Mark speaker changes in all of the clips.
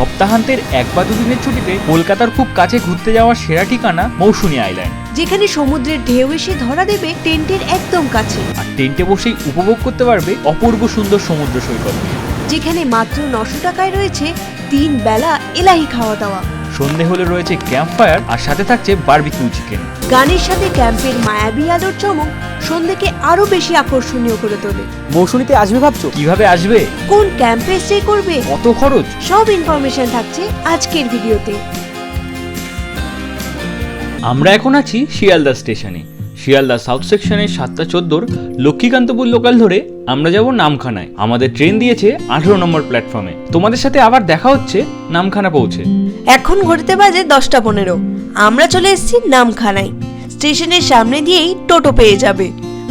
Speaker 1: সপ্তাহান্তের এক বা দুদিনের ছুটিতে কলকাতার খুব কাছে ঘুরতে যাওয়ার সেরা ঠিকানা মৌসুমী আইল্যান্ড।
Speaker 2: যেখানে সমুদ্রের ঢেউ এসে ধরা দেবে টেন্টের একদম কাছে।
Speaker 1: আর টেন্টে বসেই উপভোগ করতে পারবে অপূর্ব সুন্দর সমুদ্র সৈকত
Speaker 2: যেখানে মাত্র নশো টাকায় রয়েছে তিন বেলা এলাহি খাওয়া দাওয়া।
Speaker 1: সন্ধে হলে রয়েছে ক্যাম্প ফায়ার আর সাথে থাকছে বারবিকিউ চিকেন।
Speaker 2: গানের সাথে ক্যাম্পের মায়াবী আলোর চমক সন্ধ্যেকে আরও বেশি আকর্ষণীয় করে তোলে।
Speaker 3: মৌসুমীতে আসবে ভাবছ?
Speaker 1: কীভাবে আসবে?
Speaker 2: কোন ক্যাম্পে স্টে করবে?
Speaker 1: কত খরচ?
Speaker 2: সব ইনফরমেশন থাকছে আজকের ভিডিওতে।
Speaker 1: আমরা এখন আছি শিয়ালদা স্টেশনে। শিয়ালদা সাউথ সেকশনের সাতটা চোদ্দোর লক্ষ্মীকান্তপুর লোকাল ধরে আমরা যাব নামখানায়। আমাদের ট্রেন দিয়েছে আঠেরো নম্বর প্ল্যাটফর্মে। তোমাদের সাথে আবার দেখা হচ্ছে নামখানা পৌঁছে।
Speaker 2: এখন ঘড়িতে বাজে দশটা পনেরো। আমরা চলে এসেছি নামখানায়। স্টেশনের সামনে দিয়েই টোটো পেয়ে যাবে।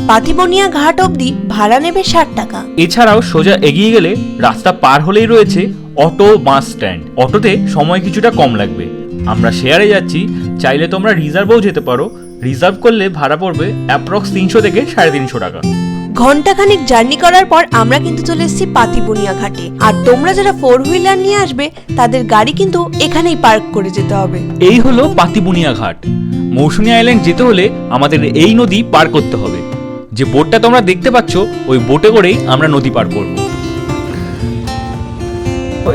Speaker 2: পাতিবনিয়া ঘাট অবধি ভাড়া নেবে ষাট টাকা।
Speaker 1: এছাড়াও সোজা এগিয়ে গেলে রাস্তা পার হলেই রয়েছে অটো বাস স্ট্যান্ড। অটোতে সময় কিছুটা কম লাগবে। আমরা শেয়ারে যাচ্ছি। চাইলে তোমরা রিজার্ভও যেতে পারো। রিজার্ভ করলে ভাড়া পড়বে অ্যাপ্রক্স তিনশো থেকে সাড়ে তিনশো টাকা।
Speaker 2: ঘন্টাখানিক জার্নি করার পর আমরা কিন্তু চলে এসেছি পাতিবনিয়া ঘাটে আর তোমরা যারা ফোর হুইলার নিয়ে আসবে তাদের গাড়ি কিন্তু এখানেই পার্ক করে যেতে হবে।
Speaker 1: এই হলো পাতিবুনিয়া ঘাট মৌসুমী আইল্যান্ড যেতে হলে আমাদের এই নদী পার করতে হবে। যে বোটটা তোমরা দেখতে পাচ্ছ ওই বোটে করেই আমরা নদী পার করব।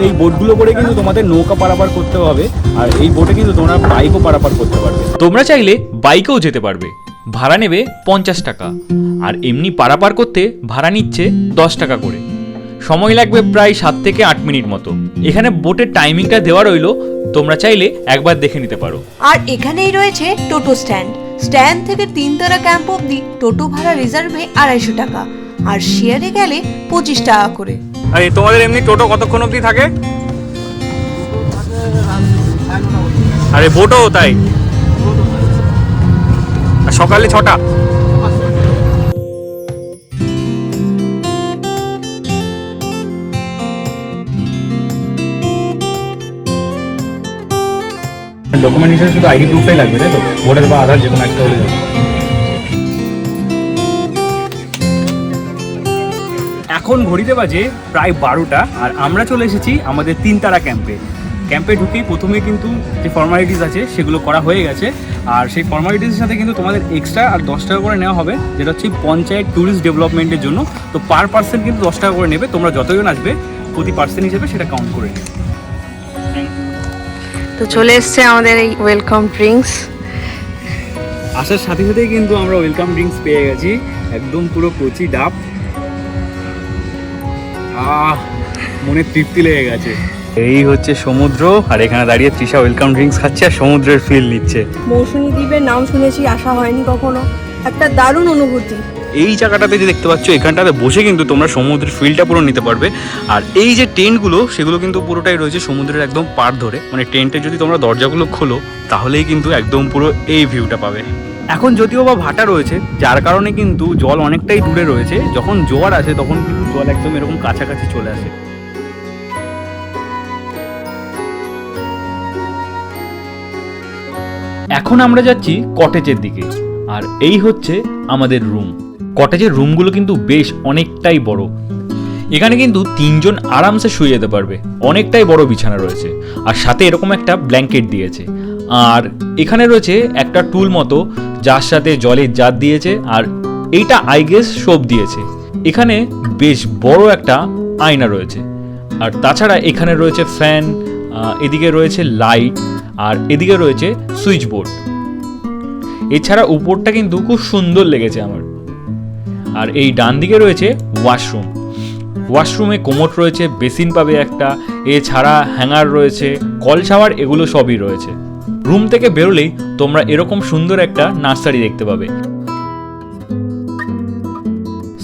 Speaker 3: এই বোটগুলো করে কিন্তু তোমাদের নৌকা পারাপার করতে হবে আর এই বোটে কিন্তু তোমরা বাইকও পারাপার করতে পারবে।
Speaker 1: তোমরা চাইলে বাইকেও যেতে পারবে। ভাড়া নেবে পঞ্চাশ টাকা। আর এমনি পারাপার করতে ভাড়া নিচ্ছে দশ টাকা করে। সময় লাগবে প্রায় সাত থেকে আট মিনিট মতো। এখানে বোটের টাইমিংটা দেওয়া রইল তোমরা চাইলে একবার দেখে নিতে পারো।
Speaker 2: আর এখানেই রয়েছে টোটো স্ট্যান্ড। স্ট্যান্ড থেকে তিনতলা ক্যাম্প অবধি টোটো ভাড়া রিজার্ভে আড়াইশো টাকা। আর শেয়ারে গেলে পঁচিশ টাকা করে।
Speaker 3: আর তোমাদের এমনি টোটো কতক্ষণ অবধি থাকে? আরে বোটও তাই। আর সকালে ছটা? ডকুমেন্ট হিসেবে শুধু আইডি প্রুফটাই লাগবে তাই তো? ভোটার বা আধার যে কোনো একটা হলে এখন ঘড়িতে বাজে প্রায় বারোটা আর আমরা চলে এসেছি আমাদের তিনতারা ক্যাম্পে ক্যাম্পে ঢুকেই প্রথমে কিন্তু যে ফর্মালিটিস আছে সেগুলো করা হয়ে গেছে। আর সেই ফর্মালিটিসের সাথে কিন্তু তোমাদের এক্সট্রা আর দশ টাকা করে নেওয়া হবে যেটা হচ্ছে পঞ্চায়েত ট্যুরিস্ট ডেভেলপমেন্টের জন্য। তো পার পার্সন কিন্তু দশ টাকা করে নেবে তোমরা যতজন আসবে প্রতি পার্সন হিসেবে সেটা কাউন্ট করে নেবে
Speaker 4: তো চলে এসছে আমাদের এই ওয়েলকাম ড্রিঙ্কস
Speaker 3: আসার সাথে সাথেই কিন্তু আমরা ওয়েলকাম ড্রিঙ্কস পেয়ে গেছি। একদম পুরো কচি ডাব। আহ মনে তৃপ্তি লেগে গেছে। এই হচ্ছে সমুদ্র আর এখানে দাঁড়িয়ে তৃষা ওয়েলকাম ড্রিঙ্কস খাচ্ছে আর সমুদ্রের ফিল নিচ্ছে।
Speaker 4: মৌসুমী দ্বীপের নাম শুনেছি আসা হয়নি কখনো। একটা দারুণ অনুভূতি।
Speaker 3: এই জায়গাটাতে যে দেখতে পাচ্ছ, এখানটাতে বসে কিন্তু তোমরা সমুদ্রের ফিলটা পুরো নিতে পারবে। আর এই যে টেন্টগুলো, সেগুলো কিন্তু পুরোটাই রয়েছে সমুদ্রের একদম পার ধরে। মানে টেন্টে যদি তোমরা দরজাগুলো খোলো, তাহলেই কিন্তু একদম পুরো এই ভিউটা পাবে। এখন যদিও বা ভাটা রয়েছে, যার কারণে কিন্তু জল অনেকটাই দূরে রয়েছে। যখন জোয়ার আসে, তখন কিন্তু জল একদম এরকম কাছাকাছি চলে আসে।
Speaker 1: এখন আমরা যাচ্ছি কটেজের দিকে। আর এই হচ্ছে আমাদের রুম কটেজের রুমগুলো কিন্তু বেশ অনেকটাই বড়। এখানে কিন্তু তিনজন আরামসে শুয়ে যেতে পারবে। অনেকটাই বড় বিছানা রয়েছে। আর সাথে এরকম একটা ব্ল্যাঙ্কেট দিয়েছে। আর এখানে রয়েছে একটা টুল মতো, যার সাথে জলের জার দিয়েছে আর এইটা আই গেস সোপ দিয়েছে। এখানে বেশ বড় একটা আয়না রয়েছে। আর তাছাড়া এখানে রয়েছে ফ্যান এদিকে রয়েছে লাইট, আর এদিকে রয়েছে সুইচ বোর্ড এছাড়া উপরটা কিন্তু খুব সুন্দর লেগেছে আমার। আর এই ডান দিকে রয়েছে ওয়াশরুম। ওয়াশরুমে কোমোট রয়েছে, বেসিন পাবে একটা, এছাড়া হ্যাঙ্গার রয়েছে, কল শাওয়ার এগুলো সবই রয়েছে। রুম থেকে বেরোলেই তোমরা এরকম সুন্দর একটা নার্সারি দেখতে পাবে।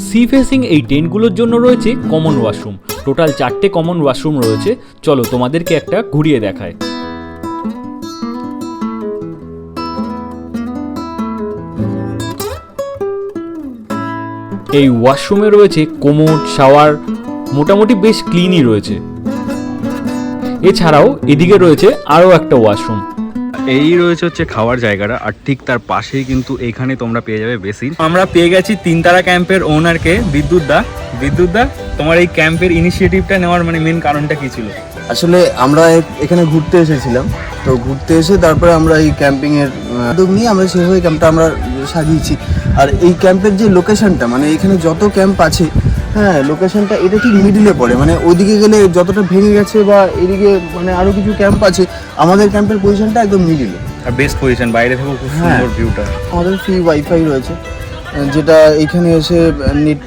Speaker 1: সি ফেসিং এই টেন্টগুলোর জন্য রয়েছে কমন ওয়াশরুম। টোটাল চারটে কমন ওয়াশরুম রয়েছে। চলো তোমাদেরকে একটা ঘুরিয়ে দেখায়। এই ওয়াশরুমে রয়েছে কোমোড শাওয়ার মোটামুটি বেশ ক্লিনই রয়েছে। এছাড়াও এদিকে রয়েছে আরও একটা ওয়াশরুম।
Speaker 3: এই রয়েছে হচ্ছে খাওয়ার জায়গাটা আর ঠিক তার পাশেই কিন্তু এখানে তোমরা পেয়ে যাবে বেসিন। আমরা পেয়ে গেছি তিনতারা ক্যাম্পের ওনারকে বিদ্যুৎ দা। বিদ্যুৎ দা তোমার এই ক্যাম্পের ইনিশিয়েটিভটা নেওয়ার মানে মেন কারণটা কি ছিল?
Speaker 5: আসলে আমরা এখানে ঘুরতে এসেছিলাম। তো ঘুরতে এসে তারপরে আমরা এই ক্যাম্পিং এর উদ্যোগ নিয়ে আমরা সেভাবে ক্যাম্পটা আমরা সাজিয়েছি। আর এই ক্যাম্পের যে লোকেশনটা মানে এখানে যত ক্যাম্প আছে হ্যাঁ লোকেশনটা এটা ঠিক মিডিলে পড়ে। মানে ওইদিকে গেলে যতটা ভেঙে গেছে বা এদিকে মানে আরও কিছু ক্যাম্প আছে আমাদের ক্যাম্পের পজিশনটা একদম মিডিলে
Speaker 1: আর বেস্ট পজিশন বাইরে থেকেও খুব
Speaker 5: হ্যাঁ।
Speaker 1: সুন্দর ভিউটা
Speaker 5: আমাদের ফ্রি ওয়াইফাই রয়েছে। যেটা এখানে এসে নেট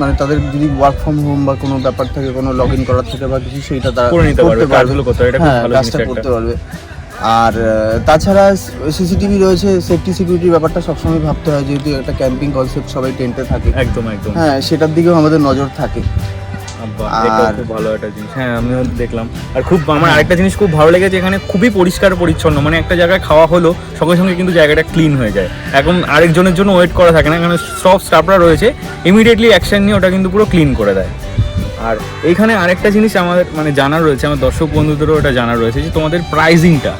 Speaker 5: মানে তাদের যদি ওয়ার্ক ফ্রম হোম বা কোনো ব্যাপার থাকে কোনো লগ ইন করার থাকে বা কিছু সেটা তারা
Speaker 1: করে নিতে পারবে, করতে পারবে, এটা খুব
Speaker 5: হ্যাঁ
Speaker 1: ভালো
Speaker 5: কাজটা করতে পারবে। আর তাছাড়া সিসিটিভি রয়েছে সেফটি সিকিউরিটির ব্যাপারটা সবসময় ভাবতে হয় যেহেতু একটা ক্যাম্পিং কনসেপ্ট সবাই টেন্টে থাকে।
Speaker 1: একদম একদম।
Speaker 5: হ্যাঁ সেটার দিকেও আমাদের নজর থাকে।
Speaker 1: বাহ,
Speaker 5: আর-
Speaker 1: খুব ভালো একটা জিনিস। হ্যাঁ আমিও দেখলাম। আর খুব আমার আরেকটা জিনিস খুব ভালো লেগেছে এখানে খুবই পরিষ্কার পরিচ্ছন্ন। মানে একটা জায়গায় খাওয়া হলো সঙ্গে সঙ্গে কিন্তু জায়গাটা ক্লিন হয়ে যায়। এখন আরেকজনের জন্য ওয়েট করা থাকে না এখানে সব স্টাফরা রয়েছে। ইমিডিয়েটলি অ্যাকশন নিয়ে ওটা কিন্তু পুরো ক্লিন করে দেয়। আর এইখানে আরেকটা জিনিস আমাদের মানে জানার রয়েছে আমার দর্শক বন্ধুদেরও ওটা জানার রয়েছে যে তোমাদের প্রাইজিংটা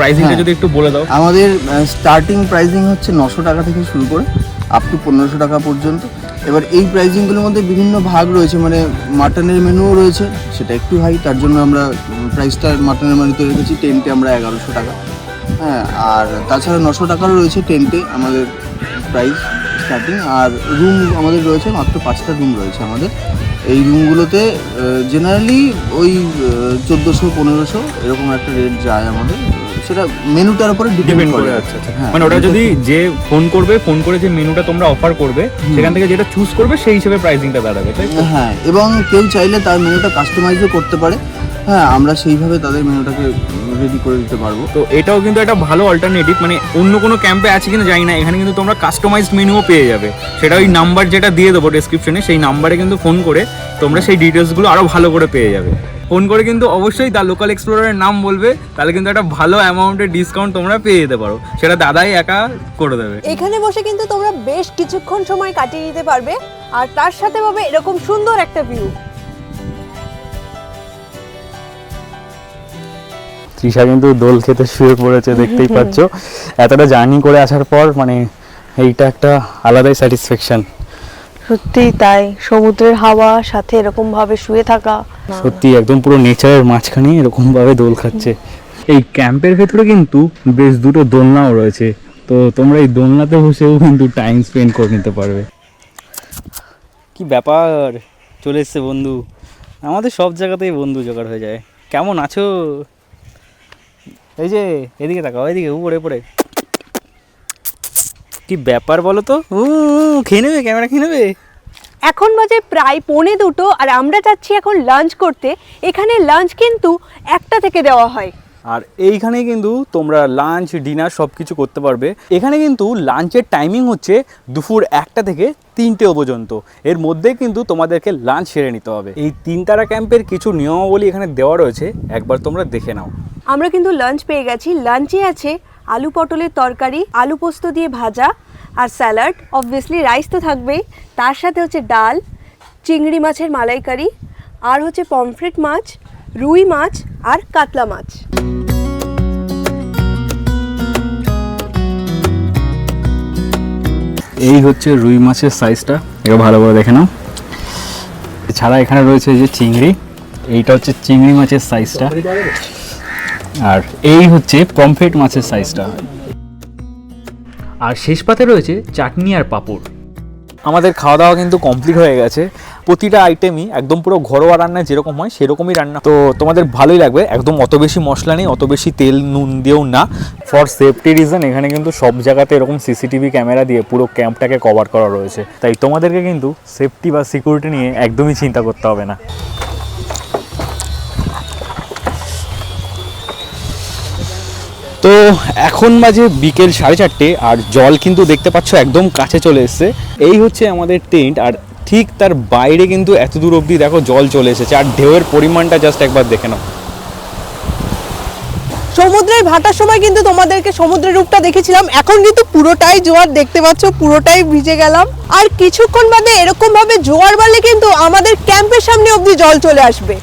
Speaker 1: প্রাইজিংটা
Speaker 5: হ্যাঁ।
Speaker 1: যদি একটু বলে দাও।
Speaker 5: আমাদের স্টার্টিং প্রাইসিং হচ্ছে নশো টাকা থেকে শুরু করে আপ টু পনেরোশো টাকা পর্যন্ত। এবার এই প্রাইসিংগুলোর মধ্যে বিভিন্ন ভাগ রয়েছে মানে মাটনের মেনুও রয়েছে সেটা একটু হাই তার জন্য আমরা প্রাইসটা মাটনের মেনুতে রেখেছি টেন্টে আমরা এগারোশো টাকা। হ্যাঁ আর তাছাড়া নশো টাকারও রয়েছে টেন্টে আমাদের প্রাইস স্টার্টিং আর রুম আমাদের রয়েছে মাত্র পাঁচটা রুম রয়েছে আমাদের। এই রুমগুলোতে জেনারেলি ওই চোদ্দোশো পনেরোশো এরকম একটা রেট যায় আমাদের। সেটা মেনুটার উপরে ডিপেন্ড করে।
Speaker 1: আচ্ছা আচ্ছা।
Speaker 5: হ্যাঁ,
Speaker 1: মানে ওটা যদি যে ফোন করবে ফোন করে যে মেনুটা তোমরা অফার করবে সেখান থেকে যেটা চুজ করবে সেই হিসেবে প্রাইসিংটা দাঁড়াবে তাই
Speaker 5: হ্যাঁ এবং কেউ চাইলে তার মেনুটা কাস্টমাইজও করতে পারে। হ্যাঁ আমরা সেইভাবে তাদের মেনুটাকে রেডি করে দিতে পারব।
Speaker 1: তো এটাও কিন্তু একটা ভালো অল্টারনেটিভ মানে অন্য কোনো ক্যাম্পে আছে কিনা জানি না এখানে কিন্তু তোমরা কাস্টমাইজড মেনুও পেয়ে যাবে। সেটা ওই নাম্বার যেটা দিয়ে দেবো ডেসক্রিপশনে সেই নাম্বারে কিন্তু ফোন করে তোমরা সেই ডিটেলসগুলো আরও ভালো করে পেয়ে যাবে। ফোন করে কিন্তু অবশ্যই দ্য লোকাল এক্সপ্লোরারের নাম বলবে তাহলে কিন্তু একটা ভালো অ্যামাউন্টের ডিসকাউন্ট তোমরা পেয়ে যেতে পারো। সেটা দাদাই একা করে দেবে।
Speaker 2: এখানে বসে কিন্তু তোমরা বেশ কিছুক্ষণ সময় কাটিয়ে নিতে পারবে আর তার সাথে পাবে এরকম সুন্দর একটা ভিউ
Speaker 4: তৃষা কিন্তু দোল খেতে শুয়ে পড়েছে দেখতেই পাচ্ছ। এতটা জার্নি করে আসার পর মানে এইটা একটা আলাদাই স্যাটিসফ্যাকশন
Speaker 2: সত্যিই তাই সমুদ্রের হাওয়া সাথে এরকম ভাবে শুয়ে থাকা।
Speaker 4: সত্যি একদম পুরো নেচারের মাঝখানে এরকম ভাবে দোল খাচ্ছে। এই ক্যাম্পের ভেতরে কিন্তু বেশ দুটো দোলনাও রয়েছে। তো তোমরা এই দোলনাতে বসেও কিন্তু টাইম স্পেন্ড করে নিতে পারবে। কি ব্যাপার? চলে এসছে বন্ধু। আমাদের সব জায়গাতেই বন্ধু জোগাড় হয়ে যায়। কেমন আছো? এই যে এদিকে তাকাও এদিকে উপরে উপরে। কি ব্যাপার বলো তো? ও খেয়ে নেবে? ক্যামেরা খেয়ে নেবে?
Speaker 2: এখন বাজে প্রায় পৌনে দুটো আর আমরা যাচ্ছি এখন লাঞ্চ করতে। এখানে লাঞ্চ কিন্তু একটা থেকে দেওয়া হয়।
Speaker 4: আর এইখানে কিন্তু তোমরা লাঞ্চ ডিনার সব কিছু করতে পারবে। এখানে কিন্তু লাঞ্চের টাইমিং হচ্ছে দুপুর একটা থেকে তিনটে পর্যন্ত। এর মধ্যে কিন্তু তোমাদেরকে লাঞ্চ সেরে নিতে হবে। এই তিন তারা ক্যাম্পের কিছু নিয়মাবলী এখানে দেওয়া রয়েছে। একবার তোমরা দেখে নাও।
Speaker 2: আমরা কিন্তু লাঞ্চ পেয়ে গেছি। লাঞ্চে আছে আলু পটলের তরকারি আলু পোস্ত দিয়ে ভাজা আর স্যালাড অবভিয়াসলি রাইস তো থাকবেই। তার সাথে হচ্ছে ডাল, চিংড়ি মাছের মালাইকারি, আর হচ্ছে পমফ্রেট মাছ, রুই মাছ, আর কাতলা মাছ।
Speaker 4: এই হচ্ছে রুই মাছের সাইজটা এটা ভালো করে দেখে নাও। এছাড়া এখানে রয়েছে যে চিংড়ি। এইটা হচ্ছে চিংড়ি মাছের সাইজটা আর এই হচ্ছে পমফ্রেট মাছের সাইজটা আর শেষ পাতে রয়েছে চাটনি আর পাঁপড়। আমাদের খাওয়া দাওয়া কিন্তু কমপ্লিট হয়ে গেছে। প্রতিটা আইটেমই একদম পুরো ঘরোয়া রান্না যেরকম হয়, সেরকমই রান্না। তো তোমাদের ভালোই লাগবে। একদম অত বেশি মশলা নেই, অত বেশি তেল, নুন দিয়েও না। ফর সেফটি রিজন এখানে কিন্তু সব জায়গাতে এরকম সিসিটিভি ক্যামেরা দিয়ে পুরো ক্যাম্পটাকে কভার করা রয়েছে। তাই তোমাদেরকে কিন্তু সেফটি বা সিকিউরিটি নিয়ে একদমই চিন্তা করতে হবে না। তো এখন বাজে বিকেল সাড়ে চারটে, আর জল কিন্তু দেখতে পাচ্ছ একদম কাছে চলে এসছে। এই হচ্ছে আমাদের টেন্ট আর ঠিক তার বাইরে কিন্তু এত দূর অবধি দেখো জল চলে এসেছে, আর ঢেউয়ের পরিমাণটা জাস্ট একবার দেখে নাও।
Speaker 2: সমুদ্রের ভাটার সময় কিন্তু তোমাদেরকে সমুদ্রের রূপটা দেখেছিলাম, এখন কিন্তু পুরোটাই জোয়ার দেখতে পাচ্ছ, পুরোটাই ভিজে গেলাম। আর কিছুক্ষণ বাদে এরকম ভাবে জোয়ার বাড়লে কিন্তু আমাদের ক্যাম্পের সামনে অবধি জল চলে আসবে।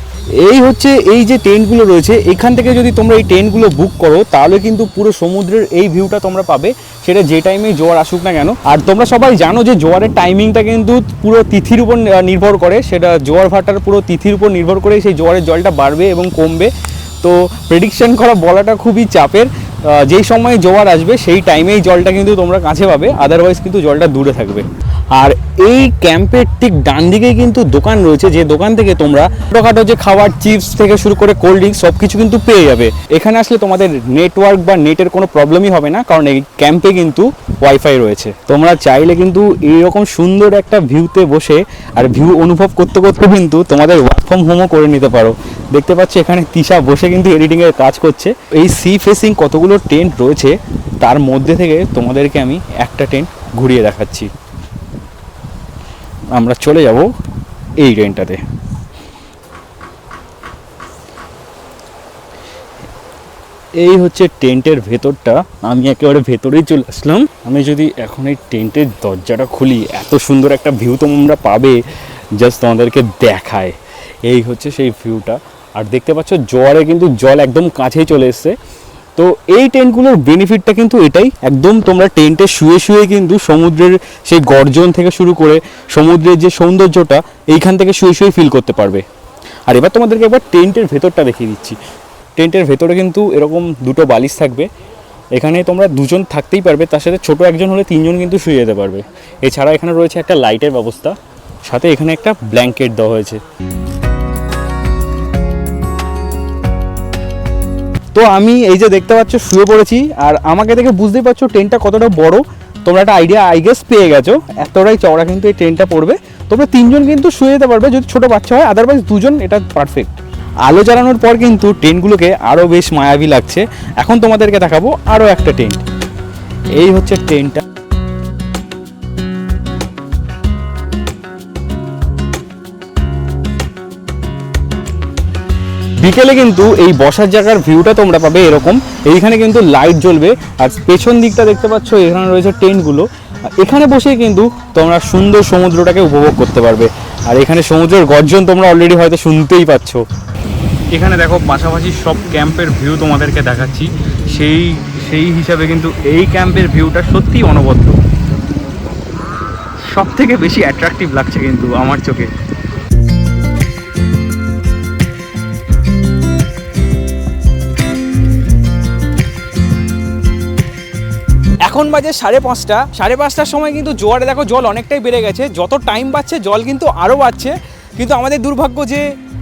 Speaker 1: এই হচ্ছে এই যে টেন্টগুলো রয়েছে, এখান থেকে যদি তোমরা এই টেন্টগুলো বুক করো, তাহলে কিন্তু পুরো সমুদ্রের এই ভিউটা তোমরা পাবে। সেটা যে টাইমে জোয়ার আসুক না কেন। আর তোমরা সবাই জানো যে জোয়ারের টাইমিংটা কিন্তু পুরো তিথির উপর নির্ভর করে। সেটা জোয়ার ভাটার পুরো তিথির উপর নির্ভর করে সেই জোয়ারের জলটা বাড়বে এবং কমবে। তো প্রেডিকশন করা বলাটা খুবই চাপের। যেই সময় জোয়ার আসবে, সেই টাইমেই জলটা কিন্তু তোমরা কাছে পাবে। আদারওয়াইজ কিন্তু জলটা দূরে থাকবে। আর এই ক্যাম্পের ঠিক ডান দিকেই কিন্তু দোকান রয়েছে, যে দোকান থেকে তোমরা ছোটোখাটো যে খাবার, চিপস থেকে শুরু করে কোল্ড ড্রিঙ্কস সব কিছু কিন্তু পেয়ে যাবে। এখানে আসলে তোমাদের নেটওয়ার্ক বা নেটের কোনো প্রবলেমই হবে না, কারণ এই ক্যাম্পে কিন্তু ওয়াইফাই রয়েছে। তোমরা চাইলে কিন্তু এইরকম সুন্দর একটা ভিউতে বসে আর ভিউ অনুভব করতে করতে কিন্তু তোমাদের ওয়ার্ক ফ্রম হোমও করে নিতে পারো। দেখতে পাচ্ছ এখানে তিশা বসে কিন্তু এডিটিংয়ের কাজ করছে। এই সি ফেসিং কতগুলো টেন্ট রয়েছে, তার মধ্যে থেকে তোমাদেরকে আমি একটা টেন্ট ঘুরিয়ে দেখাচ্ছি। আমরা চলে যাব এই টেন্টটাতে এই হচ্ছে টেন্টের ভেতরটা। আমি একেবারে ভেতরেই চলে আসলাম। আমি যদি এখন এই টেন্টের দরজাটা খুলি, এত সুন্দর একটা ভিউ তোমরা পাবে জাস্ট তোমাদেরকে দেখায়। এই হচ্ছে সেই ভিউটা আর দেখতে পাচ্ছ, জোয়ারে কিন্তু জল একদম কাছেই চলে এসছে। তো এই টেন্টগুলোর বেনিফিটটা কিন্তু এটাই। একদম তোমরা টেন্টে শুয়ে শুয়ে কিন্তু সমুদ্রের সেই গর্জন থেকে শুরু করে সমুদ্রের যে সৌন্দর্যটা, এইখান থেকে শুয়ে শুয়ে ফিল করতে পারবে। আর এবার তোমাদেরকে একবার টেন্টের ভেতরটা দেখিয়ে দিচ্ছি। টেন্টের ভেতরে কিন্তু এরকম দুটো বালিশ থাকবে। এখানে তোমরা দুজন থাকতেই পারবে, তার সাথে ছোট একজন হলে তিনজন কিন্তু শুয়ে যেতে পারবে। এছাড়া এখানে রয়েছে একটা লাইটের ব্যবস্থা, সাথে এখানে একটা ব্ল্যাঙ্কেট দেওয়া হয়েছে। তো আমি এই যে দেখতে পাচ্ছ, শুয়ে পড়েছি, আর আমাকে দেখে বুঝতেই পারছ ট্রেনটা কতটা বড়। তোমরা একটা আইডিয়া আই গেস পেয়ে গেছো। এতটাই চওড়া কিন্তু এই ট্রেনটা পড়বে। তোমরা তিনজন কিন্তু শুয়ে যেতে পারবে যদি ছোটো বাচ্চা হয় আদারওয়াইজ দুজন এটা পারফেক্ট আলো জ্বালানোর পর কিন্তু ট্রেনগুলোকে আরও বেশ মায়াবী লাগছে। এখন তোমাদেরকে দেখাবো আরও একটা ট্রেন এই হচ্ছে ট্রেনটা বিকেলে কিন্তু এই বসার জায়গার ভিউটা তোমরা পাবে এরকম। এইখানে কিন্তু লাইট জ্বলবে। আর পেছন দিকটা দেখতে পাচ্ছ, এখানে রয়েছে টেন্টগুলো এখানে বসেই কিন্তু তোমরা সুন্দর সমুদ্রটাকে উপভোগ করতে পারবে। আর এখানে সমুদ্রের গর্জন তোমরা অলরেডি হয়তো শুনতেই পাচ্ছ। এখানে দেখো, পাশাপাশি সব ক্যাম্পের ভিউ তোমাদেরকে দেখাচ্ছি। সেই সেই হিসাবে কিন্তু এই ক্যাম্পের ভিউটা সত্যিই অনবদ্য। সব থেকে বেশি অ্যাট্রাকটিভ লাগছে কিন্তু আমার চোখে। এখন বাজে সাড়ে পাঁচটা। সাড়ে পাঁচটার সময় কিন্তু জোয়ারে দেখো জল অনেকটাই বেড়ে গেছে। যত টাইম বাড়ছে, জল কিন্তু আরও বাড়ছে। কিন্তু আমাদের দুর্ভাগ্য যে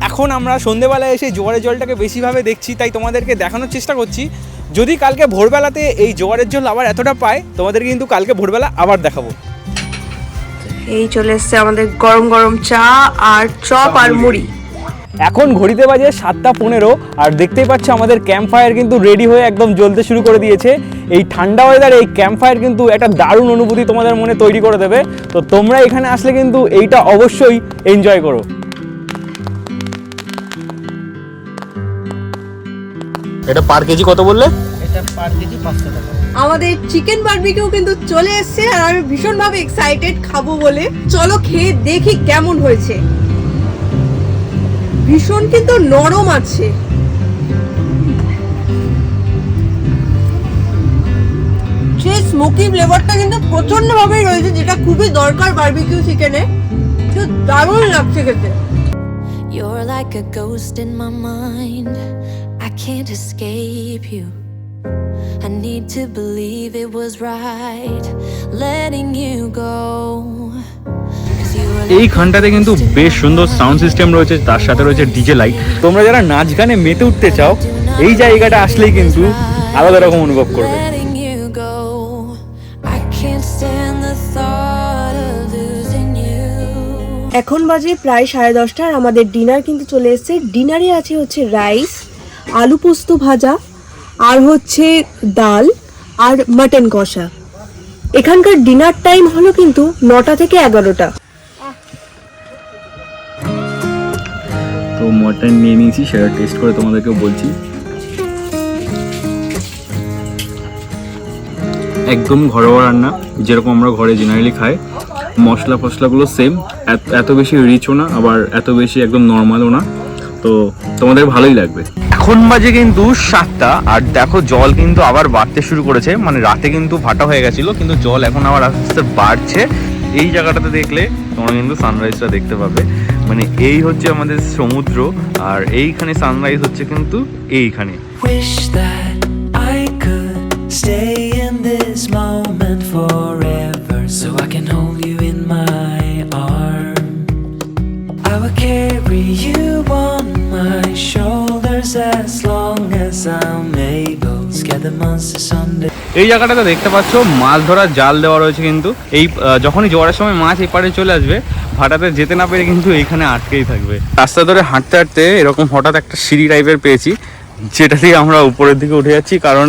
Speaker 1: এখন আমরা সন্ধেবেলায় এসে জোয়ারের জলটাকে বেশিভাবে দেখছি, তাই তোমাদেরকে দেখানোর চেষ্টা করছি। যদি কালকে ভোরবেলাতে এই জোয়ারের জল আবার এতটা পায় তোমাদের কিন্তু কালকে ভোরবেলা আবার দেখাবো।
Speaker 6: এই চলে এসছে আমাদের গরম গরম চা আর চপ আর মুড়ি।
Speaker 1: এখন ঘড়িতে বাজে সাতটা পনেরো আর দেখতেই পাচ্ছ আমাদের ক্যাম্প ফায়ার কিন্তু রেডি হয়ে একদম জ্বলতে শুরু করে দিয়েছে। এই ঠান্ডা ওয়েদারে এই ক্যাম্প ফায়ার কিন্তু একটা দারুণ অনুভূতি তোমাদের মনে তৈরি করে দেবে। তো তোমরা এখানে আসলে কিন্তু এইটা অবশ্যই এনজয় করো। এটা পার কেজি কত বললে?
Speaker 2: এটা আমাদের চিকেন বারবিকিউ কিন্তু চলে এসেছে আর আমি ভীষণভাবে এক্সাইটেড খাব বলে। চলো খেয়ে দেখি কেমন হয়েছে। ভীষণ কিন্তু নরম আছে সেই স্মোকি ফ্লেভারটা কিন্তু প্রচণ্ড ভাবেই রয়েছে যেটা খুবই দরকার বারবিকিউ চিকেনে দারুণ লাগছে খেতে
Speaker 7: You're like a ghost in my mind. I can't escape you. I need to believe it was right letting you go.
Speaker 1: এইখানটাতে কিন্তু বেশ সুন্দর সাউন্ড সিস্টেম রয়েছে তার সাথে রয়েছে ডিজে লাইট তোমরা যারা নাচ গানে মেতে উঠতে চাও এই জায়গাটা আসলেই কিন্তু আলাদা রকম অনুভব করবে.
Speaker 2: এখন বাজে প্রায় সাড়ে দশটা আর আমাদের ডিনার কিন্তু চলে এসেছে। ডিনারে আছে হচ্ছে রাইস আলু পোস্ত ভাজা আর হচ্ছে ডাল আর মাটন কষা। এখানকার ডিনার টাইম হলো কিন্তু নটা থেকে এগারোটা।
Speaker 1: তো মটন নিয়ে নিয়েছি, সেটা টেস্ট করে তোমাদেরকে বলছি। একদম ঘরোয়া রান্না, যেরকম আমরা ঘরে জেনারেলি খাই। মশলা ফসলাগুলো সেম এত বেশি রিচও না, আবার এত বেশি একদম নর্মালও না। তো তোমাদের ভালোই লাগবে। এখন বাজে কিন্তু সাতটা, আর দেখো জল কিন্তু আবার বাড়তে শুরু করেছে। মানে রাতে কিন্তু ফাটা হয়ে গেছিল, কিন্তু জল এখন আবার আস্তে আস্তে বাড়ছে। এই জায়গাটাতে দেখলে তোমরা কিন্তু সানরাইজটা দেখতে পাবে। মানে এই হচ্ছে আমাদের সমুদ্র আর এইখানে সানরাইজ হচ্ছে কিন্তু এইখানে
Speaker 8: stay in this moment forever so I can hold you in my arms. I will carry you on my shoulders as long as I'm able. Scare the monsters under.
Speaker 1: এই জায়গাটাতে দেখতে পাচ্ছ, মাছ ধরার জাল দেওয়া রয়েছে কিন্তু। এই যখনই জোয়ারের সময় মাছ এপারে চলে আসবে, ভাটাতে যেতে না পেরে কিন্তু এইখানে আটকেই থাকবে। রাস্তা ধরে হাঁটতে হাঁটতে এরকম হঠাৎ একটা সিঁড়ি টাইপের পেয়েছি, যেটা দিয়ে আমরা উপরের দিকে উঠে যাচ্ছি, কারণ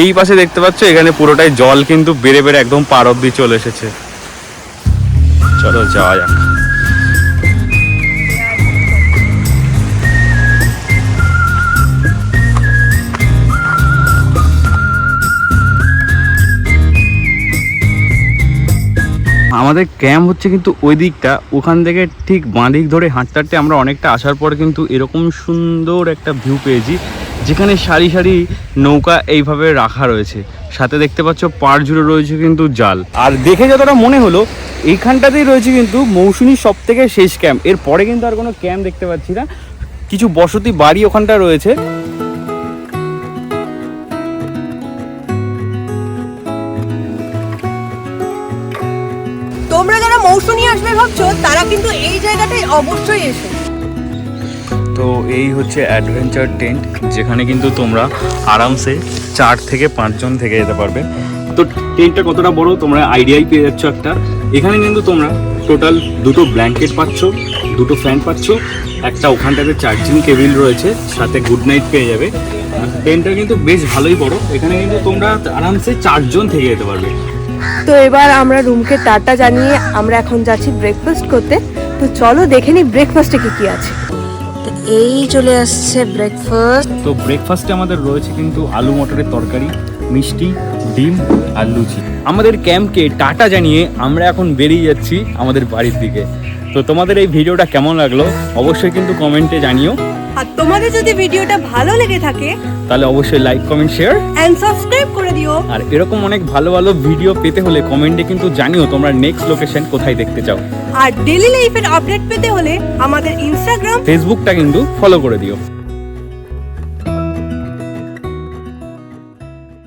Speaker 1: এই পাশে দেখতে পাচ্ছ, এখানে পুরোটাই জল কিন্তু বেড়ে বেড়ে একদম পার অব্দি চলে এসেছে। চলো যাওয়া যাক। আমাদের ক্যাম্প হচ্ছে কিন্তু ওই দিকটা। ওখান থেকে ঠিক বাঁ দিক ধরে হাঁটতে হাঁটতে আমরা অনেকটা আসার পর কিন্তু এরকম সুন্দর একটা ভিউ পেয়েছি, যেখানে সারি সারি নৌকা এইভাবে রাখা রয়েছে। সাথে দেখতে পাচ্ছ পাড় জুড়ে রয়েছে কিন্তু জাল। আর দেখে যতটা মনে হলো, এইখানটাতেই রয়েছে কিন্তু মৌসুমী সব থেকে শেষ ক্যাম্প এর পরে কিন্তু আর কোনো ক্যাম্প দেখতে পাচ্ছি না। কিছু বসতি বাড়ি ওখানটা রয়েছে।
Speaker 2: আসবে ভাবছ? তারা কিন্তু এই জায়গাটায় অবশ্যই এসো।
Speaker 1: তো এই হচ্ছে অ্যাডভেঞ্চার টেন্ট যেখানে কিন্তু তোমরা আরামসে চার থেকে পাঁচজন থেকে যেতে পারবে। তো টেন্টটা কতটা বড়? তোমরা আইডিয়াই পেয়ে যাচ্ছ একটা। এখানে কিন্তু তোমরা টোটাল দুটো ব্ল্যাঙ্কেট পাচ্ছ, দুটো ফ্যান পাচ্ছ, একটা ওখানটাতে চার্জিং কেবিল রয়েছে, সাথে গুড নাইট পেয়ে যাবে। টেন্টটা কিন্তু বেশ ভালোই বড়। এখানে কিন্তু তোমরা আরামসে চারজন থেকে যেতে পারবে।
Speaker 2: তো এবার আমরা রুমকে টাটা জানিয়ে আমরা এখন যাচ্ছি ব্রেকফাস্ট করতে। তো চলো দেখে নি ব্রেকফাস্টে কি কি আছে।
Speaker 6: এই চলে আসছে ব্রেকফাস্ট
Speaker 1: তো ব্রেকফাস্টে আমাদের রয়েছে কিন্তু আলু মটরের তরকারি মিষ্টি ডিম আর লুচি। আমাদের ক্যাম্পকে টাটা জানিয়ে আমরা এখন বেরিয়ে যাচ্ছি আমাদের বাড়ির দিকে। তো তোমাদের এই ভিডিওটা কেমন লাগল? অবশ্যই কিন্তু কমেন্টে জানিও।
Speaker 2: আর তোমাদের যদি ভিডিওটা ভালো লেগে থাকে
Speaker 1: তাহলে অবশ্যই like comment share
Speaker 2: and subscribe করে দিও।
Speaker 1: আর এরকম অনেক ভালো ভালো ভিডিও পেতে হলে কমেন্টে কিন্তু জানিও তোমরা নেক্সট লোকেশন কোথায় দেখতে চাও।
Speaker 2: আর ডেলি লাইফের আপডেট পেতে হলে আমাদের ইনস্টাগ্রাম
Speaker 1: ফেসবুকটা কিন্তু ফলো করে দিও।